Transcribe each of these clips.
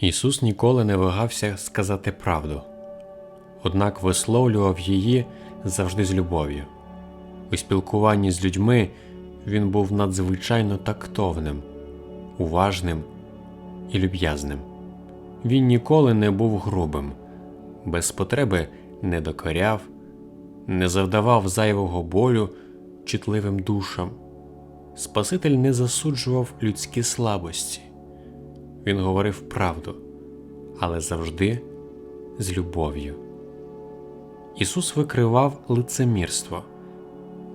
Ісус ніколи не вагався сказати правду, однак висловлював її завжди з любов'ю. У спілкуванні з людьми він був надзвичайно тактовним, уважним і люб'язним. Він ніколи не був грубим, без потреби не докоряв, не завдавав зайвого болю чутливим душам. Спаситель не засуджував людські слабості. Він говорив правду, але завжди з любов'ю. Ісус викривав лицемірство,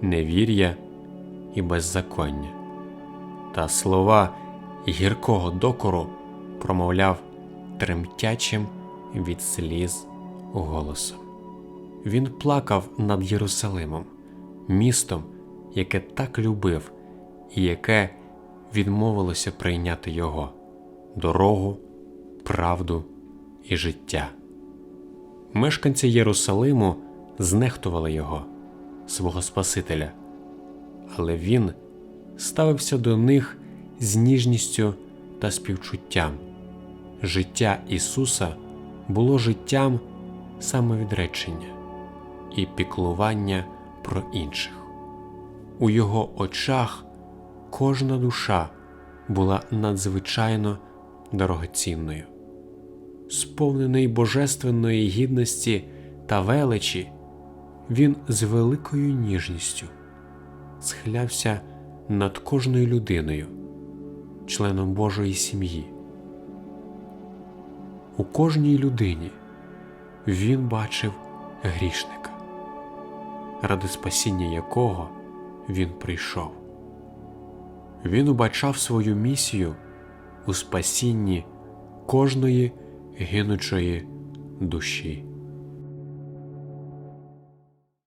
невір'я і беззаконня, та слова гіркого докору промовляв тремтячим від сліз голосом. Він плакав над Єрусалимом, містом, яке так любив і яке відмовилося прийняти його дорогу, правду і життя. Мешканці Єрусалиму знехтували його, свого Спасителя, але він ставився до них з ніжністю та співчуттям. Життя Ісуса було життям самовідречення і піклування про інших. У його очах кожна душа була надзвичайно дорогоцінною. Сповнений божественної гідності та величі, він з великою ніжністю схилявся над кожною людиною, членом Божої сім'ї. У кожній людині він бачив грішника, ради спасіння якого він прийшов. Він убачав свою місію у спасінні кожної гинучої душі.